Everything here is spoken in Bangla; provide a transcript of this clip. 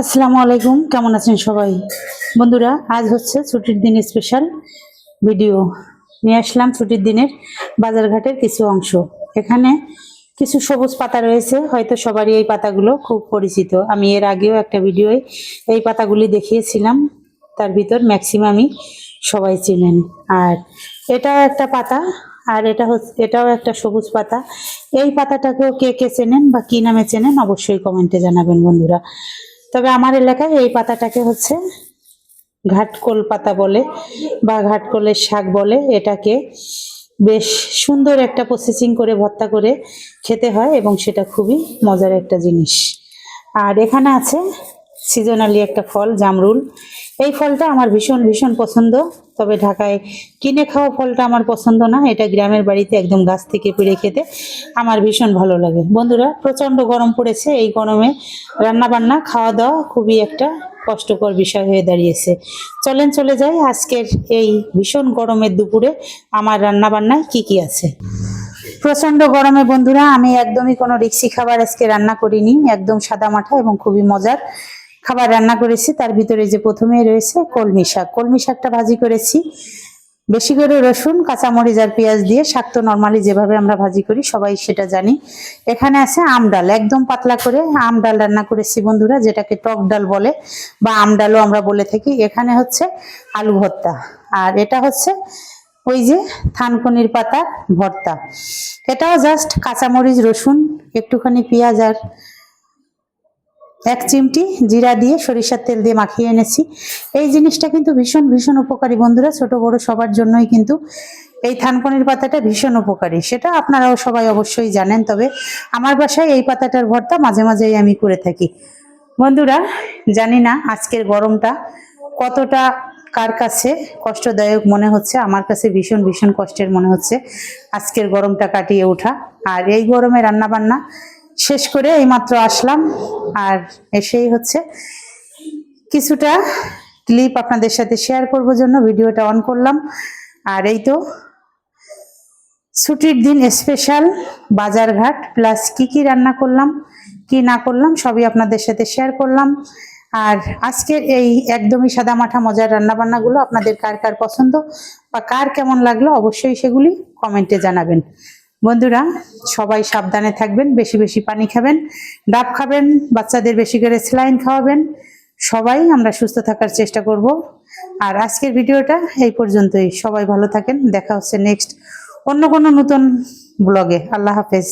আসসালামু আলাইকুম, কেমন আছেন সবাই? বন্ধুরা, আজ হচ্ছে ছুটির দিন স্পেশাল ভিডিও নিয়ে আসলাম ছুটির দিনের বাজারঘাটের কিছু অংশ। এখানে কিছু সবুজ পাতা রয়েছে, হয়তো সবারই এই পাতাগুলো খুব পরিচিত। আমি এর আগেও একটা ভিডিওয় এই পাতাগুলি দেখিয়েছিলাম, তার ভিতর ম্যাক্সিমামই সবাই চিনেন। আর এটাও একটা পাতা, আর এটা হচ্ছে এটাও একটা সবুজ পাতা। এই পাতাটাকেও কে কে চেনেন বা কি নামে চেনেন অবশ্যই কমেন্টে জানাবেন বন্ধুরা। তবে আমার এলাকায় এই পাতাটাকে হচ্ছে ঘাটকোল পাতা বলে বা ঘাটকোলের শাক বলে। এটাকে বেশ সুন্দর একটা প্রসেসিং করে, ভর্তা করে খেতে হয় এবং সেটা খুবই মজার একটা জিনিস। আর এখানে আছে সিজনালি একটা ফল, জামরুল। এই ফলটা আমার ভীষণ ভীষণ পছন্দ। তবে ঢাকায় কিনে খাওয়া ফলটা আমার পছন্দ না। এটা গ্রামের বাড়িতে একদম গাছ থেকে পেড়ে খেতে আমার ভীষণ ভালো লাগে। বন্ধুরা, প্রচণ্ড গরম পড়েছে। এই গরমে রান্না বান্না খাওয়া দাওয়া খুবই একটা কষ্টকর বিষয় হয়ে দাঁড়িয়েছে। চলেন, চলে যাই আজকের এই ভীষণ গরমের দুপুরে আমার রান্না বান্নায় কি কি আছে। প্রচণ্ড গরমে বন্ধুরা, আমি একদমই কোনো রিক্সি খাবার আজকে রান্না করিনি। একদম সাদা মাঠা এবং খুবই মজার। খাবার রান্না করেছি, তার ভিতরে যে প্রথমেই রয়েছে কলমি শাক। কলমি শাকটা ভাজি করেছি। বেশি করে রসুন, কাঁচামরিচ আর পেঁয়াজ দিয়ে শাক তো নর্মালি যেভাবে আমরা ভাজি করি, সবাই সেটা জানি। এখানে আছে আম ডাল, একদম পাতলা করে আম ডাল রান্না করেছি বন্ধুরা, যেটাকে টক ডাল বলে বা আম ডালও আমরা বলে থাকি। এখানে হচ্ছে আলু ভর্তা, আর এটা হচ্ছে ওই যে থানকুনির পাতা ভর্তা। এটাও জাস্ট কাঁচামরিচ, রসুন, একটুখানি পেঁয়াজ আর এক চিমটি জিরা দিয়ে সরিষার তেল দিয়ে মাখিয়ে এনেছি। এই জিনিসটা কিন্তু ভীষণ ভীষণ উপকারী বন্ধুরা, ছোট বড় সবার জন্যই কিন্তু এই থানকুনির পাতাটা ভীষণ উপকারী। সেটা আপনারাও সবাই অবশ্যই জানেন, তবে আমার বাসায় এই পাতাটার ভর্তা মাঝে মাঝেই আমি করে থাকি। বন্ধুরা, জানি না আজকের গরমটা কতটা, কার কাছে কষ্টদায়ক মনে হচ্ছে, আমার কাছে ভীষণ ভীষণ কষ্টের মনে হচ্ছে আজকের গরমটা কাটিয়ে ওঠা। আর এই গরমে রান্না বান্না শেষ করে এইমাত্র আসলাম। আর এসেই হচ্ছে। কিছুটা ক্লিপ আপনাদের সাথে শেয়ার করব জন্য, ভিডিওটা অন করলাম। আর এই তো, ছুটির দিন স্পেশাল বাজারঘাট প্লাস কি কি রান্না করলাম, কি না করলাম, সবই আপনাদের সাথে শেয়ার করলাম। আর আজকের এই একদমই সাদা মাঠা মজার রান্নাবান্নাগুলো আপনাদের কার কার পছন্দ বা কার কেমন লাগল, অবশ্যই সেগুলি কমেন্টে জানাবেন। বন্ধুরা, সবাই সাবধানে থাকবেন, বেশি বেশি পানি খাবেন, ডাব খাবেন, বাচ্চাদের বেশি করে স্লাইন খাওয়াবেন। সবাই আমরা সুস্থ থাকার চেষ্টা করব। আর আজকের ভিডিওটা এই পর্যন্তই। সবাই ভালো থাকেন। দেখা হচ্ছে নেক্সট অন্য কোনো নতুন ব্লগে আল্লাহ হাফেজ।